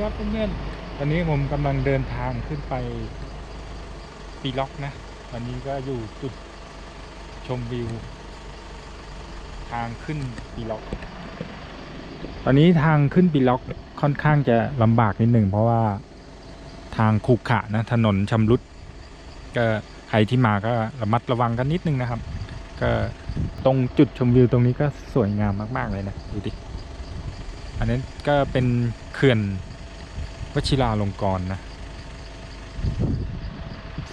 ครับเพื่อนๆตอนนี้ผมกำลังเดินทางขึ้นไปปีล็อกนะวันนี้ก็อยู่จุดชมวิว ทางขึ้นปีล็อก ตอนนี้ทางขึ้นปีล็อกค่อนข้างจะลำบากนิดหนึ่งเพราะว่าทางขรุขระนะถนนชำรุดก็ใครที่มาก็ระมัดระวังกันนิดนึงนะครับ ก็ตรงจุดชมวิวตรงนี้ก็สวยงามมาก ๆ เลยนะ ดูดิ อันนั้นก็เป็นเขื่อน วชิราลงกรณ์นะ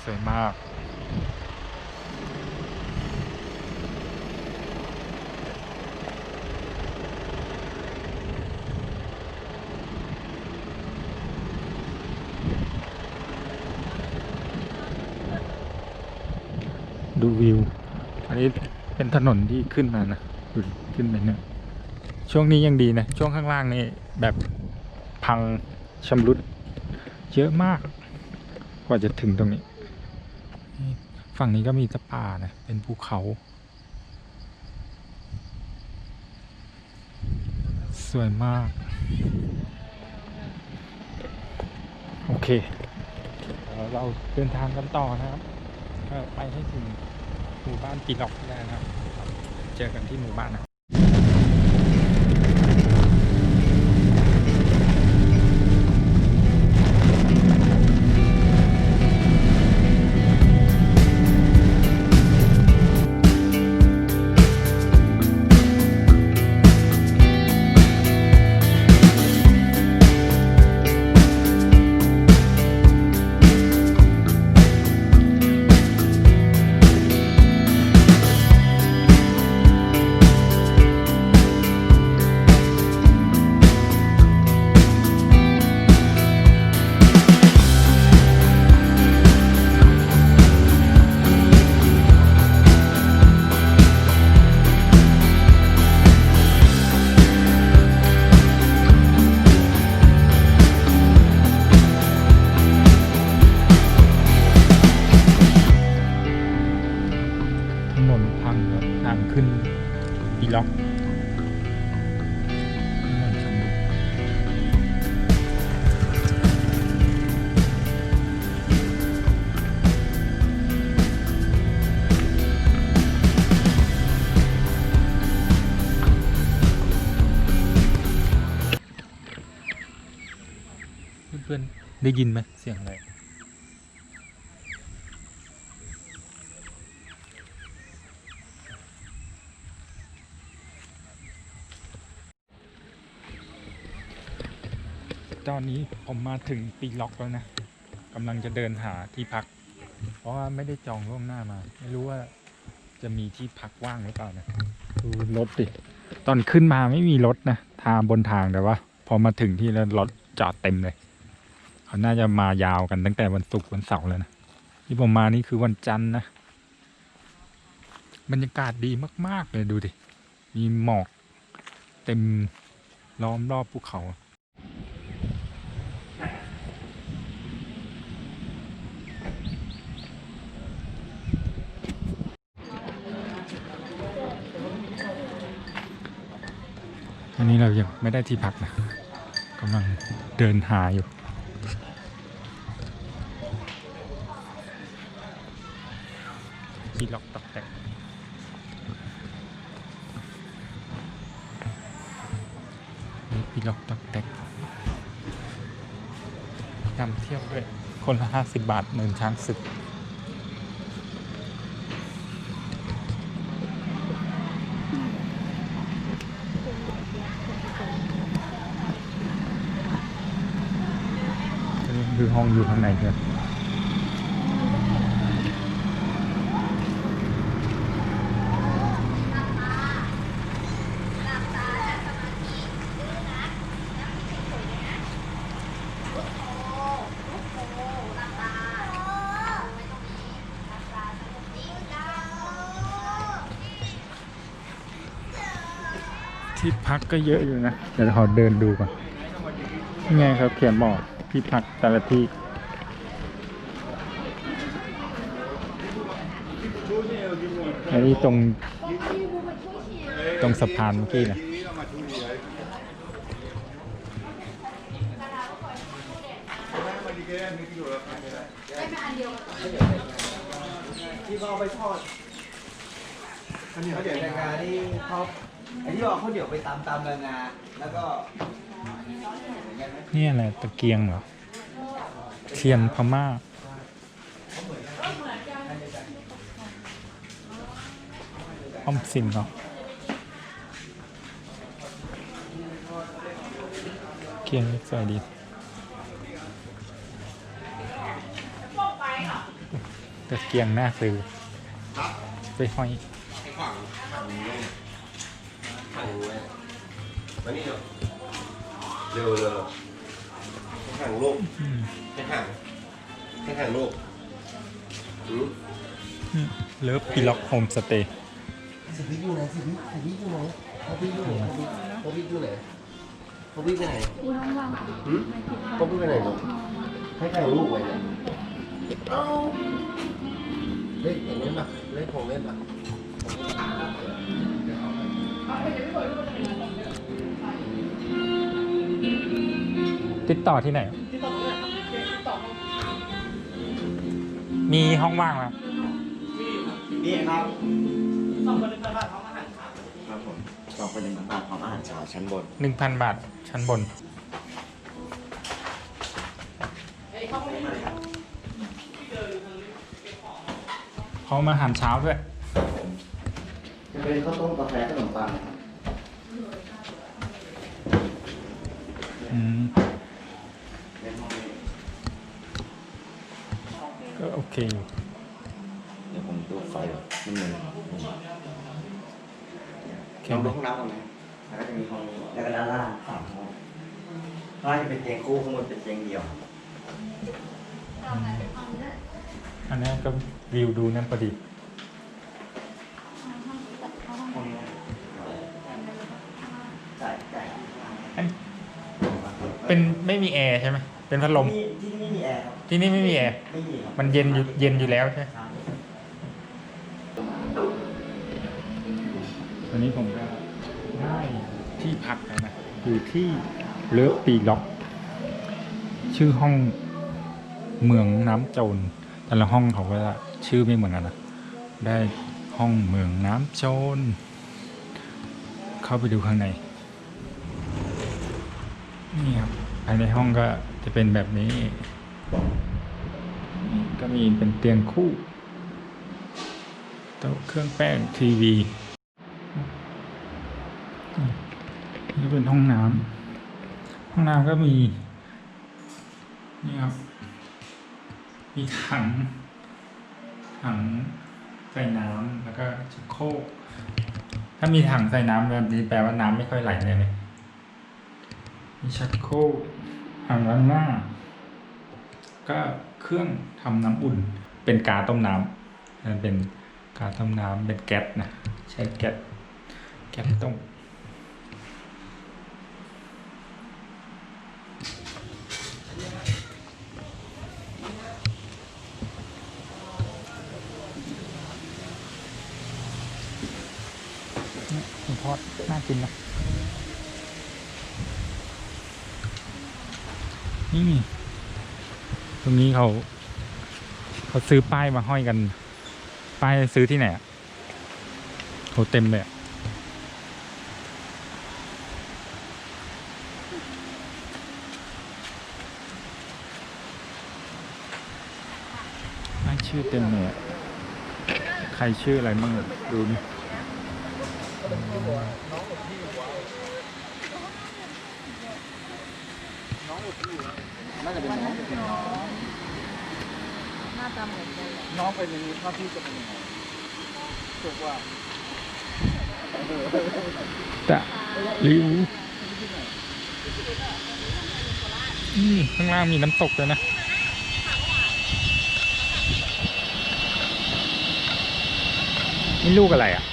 สวยมากดูวิว อันนี้เป็นถนนที่ขึ้นมานะดูดิขึ้นไปเนี่ย ช่วงนี้ยังดีนะ ช่วงข้างล่างนี่แบบพัง ชำรุดเยอะมาก กว่าจะถึงตรงนี้ ฝั่งนี้ก็มีตะป่านะ เป็นภูเขา สวยมาก โอเค เราเดินทางกันต่อนะครับก็ไปให้ถึงหมู่บ้านปีล็อกให้ได้นะครับ เจอกันที่หมู่บ้านนะ ถนนพังครับทางขึ้นอีล็อกเพื่อนๆได้ยินไหมเสียงอะไร ตอนนี้ผมมาถึงปีล็อกแล้วนะกำลังจะเดินหาที่พัก เพราะว่าไม่ได้จองล่วงหน้ามา ไม่รู้ว่าจะมีที่พักว่างหรือเปล่านะดูรถดิตอนขึ้นมาไม่มีรถนะทางบนทางแต่ว่า พอมาถึงที่แล้วรถจอดเต็มเลยเขาน่าจะมายาวกันตั้งแต่วันศุกร์วันเสาร์แล้วนะที่ผมมานี่คือวันจันทร์นะบรรยากาศดีมาก ๆ เลยดูดิ มีหมอกเต็มล้อมรอบภูเขา อันนี้เรายังไม่ได้ที่พักนะกำลังเดินหาอยู่ที่ล็อกตอกแตกนี่พี่ล็อกตอกแตกนำเที่ยวด้วย คนละห้าสิบบาทเนินช้างศึก อันนี้คือ ห้องอยู่ข้างในครับที่พักก็เยอะอยู่นะ เดี๋ยวขอเดินดูก่อน นี่ไงครับเขียนบอก ที่พักแต่ละที่อันนี้ตรงตรงสะพานเมื่อกี้นะที่เขาไปทอดข้าวเหนียวแดงงาที่เขาไอ้ที่บอกข้าวเหนียวไปตำตำแดงงาแล้วก็ นี่อะไรตะเกียงเหรอ เทียนพม่า อมสินเหรอ เกียงสวยดีตะเกียงหน้าซื้อไปห้อยมาเร็วเร็ว ข่งลูกอืมแข่งแข่งแข่งลูกอืมอืมเลิฟพีล็อกโฮมสเตย์สิบิอยู่ไหนสิบิสิบิอยู่ไหนเขาบิอยู่ไหนเขาบิอยู่ไหนเขาบิไปไหนหืมเขาบิไปไหนลูกให้แข่งลูกไว้เนี่ยเอ้าเล่นอย่างนี้ป่ะเล่นของเล่นป่ะติดต่อที่ไหน มีห้องว่างไหมนี่ครับสองคนหนึ่งพันบาทพร้อมอาหารเช้าครับผมสองคนหนึ่งพันบาทพร้อมอาหารเช้าชั้นบน หนึ่งพันบาทชั้นบน เขามาอาหารเช้าด้วย จะเป็นข้าวต้มกาแฟขนมปังนะครับอืม เป็นห้องนี้ ก็โอเคอยู่เดี๋ยวผมดูไฟนิดนึงแค่ลองดูนั้นห้องน้ำก่อนไหมแล้วก็จะมีห้องนี้แล้วก็ด้านล่างสามห้องข้างล่างจะเป็นเตียงคู่ข้างบนเป็นเตียงเดี่ยว อันนี้ก็วิวดูนั่นพอดีห้องนี้ใช่ใช่อันเป็นไม่มีแอร์ใช่ไหมเป็นพัดลม ที่นี่ที่นี่ไม่มีแอ ร์ครับที่นี่ไม่มีแอร์ไม่มีครับมันเย็นอยู่เย็นอยู่แล้วใช่ไหมครับวันนี้ผมก็ได้ที่พักแล้วนะอยู่ที่เลิฟปีล็อก ชื่อห้องเมืองน้ำโจรแต่ละห้องเขาก็ชื่อไม่เหมือนกันนะได้ห้องเมืองน้ำโจรเข้าไปดูข้างในนี่ครับภายในห้องก็จะเป็นแบบนี้ ก็มีเป็นเตียงคู่โต๊ะเครื่องแป้งทีวีนี่เป็นห้องน้ำห้องน้ำก็มี นี่ครับ มีถัง ถังใส่น้ำแล้วก็ชักโครกถ้ามีถังใส่น้ำแบบนี้แปลว่าน้ำไม่ค่อยไหลเลยเนี่ยมีชักโครกอ่างล้างหน้า ก็เครื่องทำน้ำอุ่น เป็นกาต้มน้ำมันเป็นกาต้มน้ำเป็นแก๊สนะใช้แก๊สแก๊สต้มทอดน่ากินนะนี่ รงนี้เขาเขาซื้อป้ายมาห้อยกัน ป้ายซื้อที่ไหนอะโหเต็มเลยป้ายชื่อเต็มเลยใครชื่ออะไรบ้างดูนี่น่าจะเป็นน้องหน้าตาเหมือนกันแหละน้องเป็นอย่างนี้ถ้าพี่จะเป็นยังไงถูกว่าตะลิวนี่ข้างล่างมีน้ำตกเลยนะนี่ลูกอะไรอะ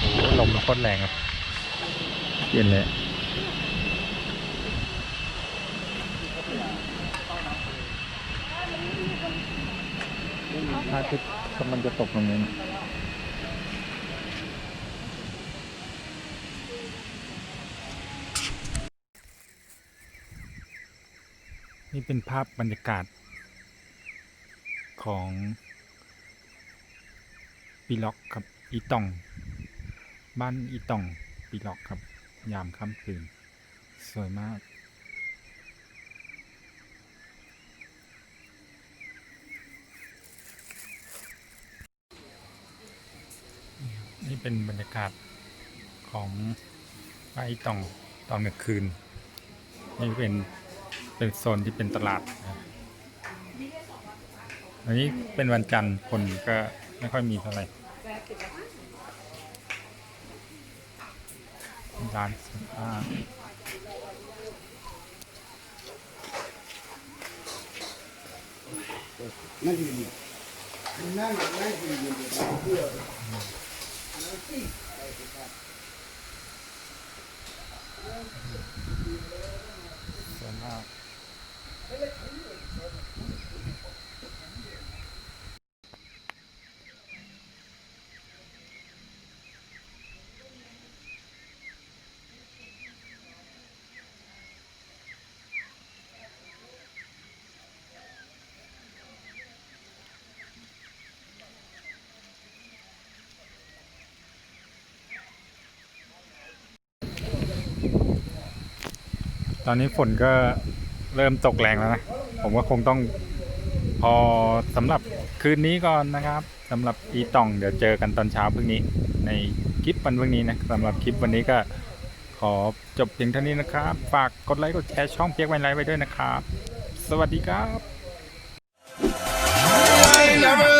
โอ้โหลมโคตรแรงเลยเย็นเลย พระอาทิตย์กำลังจะตกตรงนี้นะนี่เป็นภาพบรรยากาศของปีล็อกครับ อีตอง บ้านอีตองปีล็อกครับ ยามค่ำคืน สวยมาก นี่ เป็นบรรยากาศของบ้านอีตองตอนกลางคืน นี่เป็นเป็นโซนที่เป็นตลาดนะอันนี้เป็นวันจันทร์คนก็ไม่ค่อยมีเท่าไหร่ร้านสื้อผ้านั่นดีดีนั่นนั่นดีดีเพื่อ ส อนนี้ฝนก็เริ่มตกแรงแล้วนะ ผมว่าคงต้องพอสำหรับคืนนี้ก่อนนะครับสำหรับอีตองเดี๋ยวเจอกันตอนเช้าพรุ่งนี้ ในคลิปวันพรุ่งนี้นะสำหรับคลิปวันนี้ก็ขอจบเพียงเท่านี้นะครับ ฝากกดไลค์กดแชร์ช่องเปียกไวไลฟ์ไว้ด้วยนะครับ สวัสดีครับ I never